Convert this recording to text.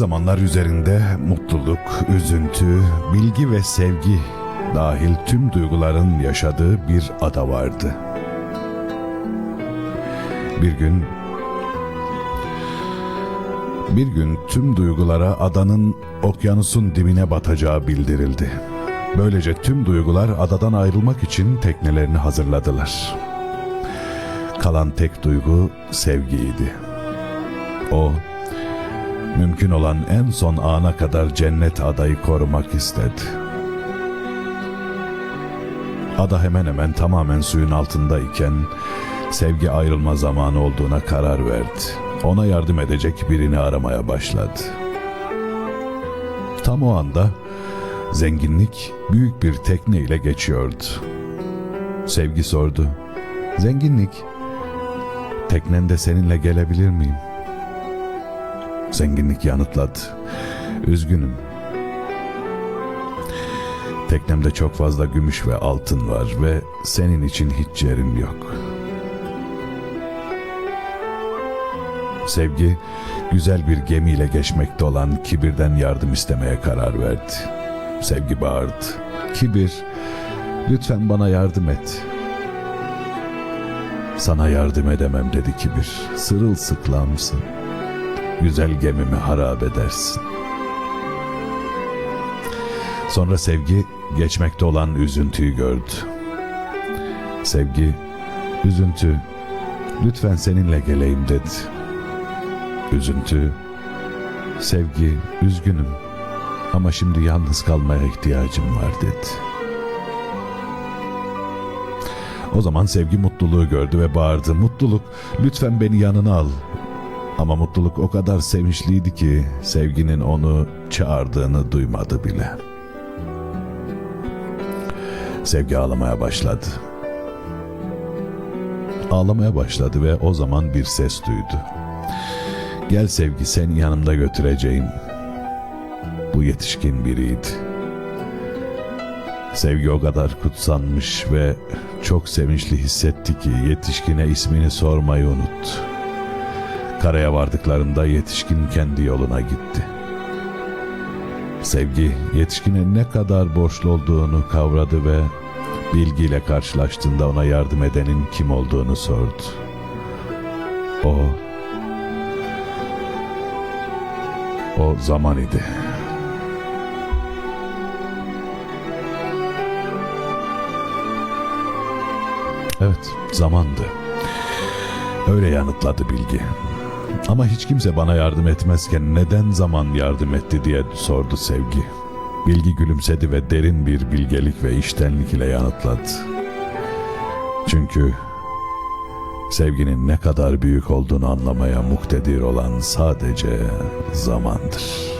zamanlar üzerinde mutluluk, üzüntü, bilgi ve sevgi dahil tüm duyguların yaşadığı bir ada vardı. Bir gün bir gün tüm duygulara adanın okyanusun dibine batacağı bildirildi. Böylece tüm duygular adadan ayrılmak için teknelerini hazırladılar. Kalan tek duygu sevgiydi. O, mümkün olan en son ana kadar cennet adayı korumak istedi. Ada hemen hemen tamamen suyun altındayken sevgi ayrılma zamanı olduğuna karar verdi. Ona yardım edecek birini aramaya başladı. Tam o anda zenginlik büyük bir tekne ile geçiyordu. Sevgi sordu. Zenginlik, teknende seninle gelebilir miyim? Zenginlik yanıtladı. Üzgünüm. Teknemde çok fazla gümüş ve altın var ve senin için hiç yerim yok. Sevgi, güzel bir gemiyle geçmekte olan Kibir'den yardım istemeye karar verdi. Sevgi bağırdı. Kibir, lütfen bana yardım et. Sana yardım edemem dedi Kibir. Sırılsıklamsın. Güzel gemimi harap edersin. Sonra Sevgi geçmekte olan üzüntüyü gördü. Sevgi, üzüntü, lütfen seninle geleyim dedi. Üzüntü, sevgi, üzgünüm ama şimdi yalnız kalmaya ihtiyacım var dedi. O zaman sevgi mutluluğu gördü ve bağırdı. Mutluluk, lütfen beni yanına al. Ama mutluluk o kadar sevinçliydi ki sevginin onu çağırdığını duymadı bile. Sevgi ağlamaya başladı. Ağlamaya başladı ve o zaman bir ses duydu. Gel sevgi seni yanımda götüreceğim. Bu yetişkin biriydi. Sevgi o kadar kutsanmış ve çok sevinçli hissetti ki yetişkine ismini sormayı unuttu. Karaya vardıklarında yetişkin kendi yoluna gitti. Sevgi yetişkine ne kadar borçlu olduğunu kavradı ve bilgiyle karşılaştığında ona yardım edenin kim olduğunu sordu. O o zaman idi. Evet, zamandı. Öyle yanıtladı bilgi. Ama hiç kimse bana yardım etmezken neden zaman yardım etti diye sordu sevgi. Bilgi gülümsedi ve derin bir bilgelik ve iştenlik ile yanıtladı. Çünkü sevginin ne kadar büyük olduğunu anlamaya muktedir olan sadece zamandır.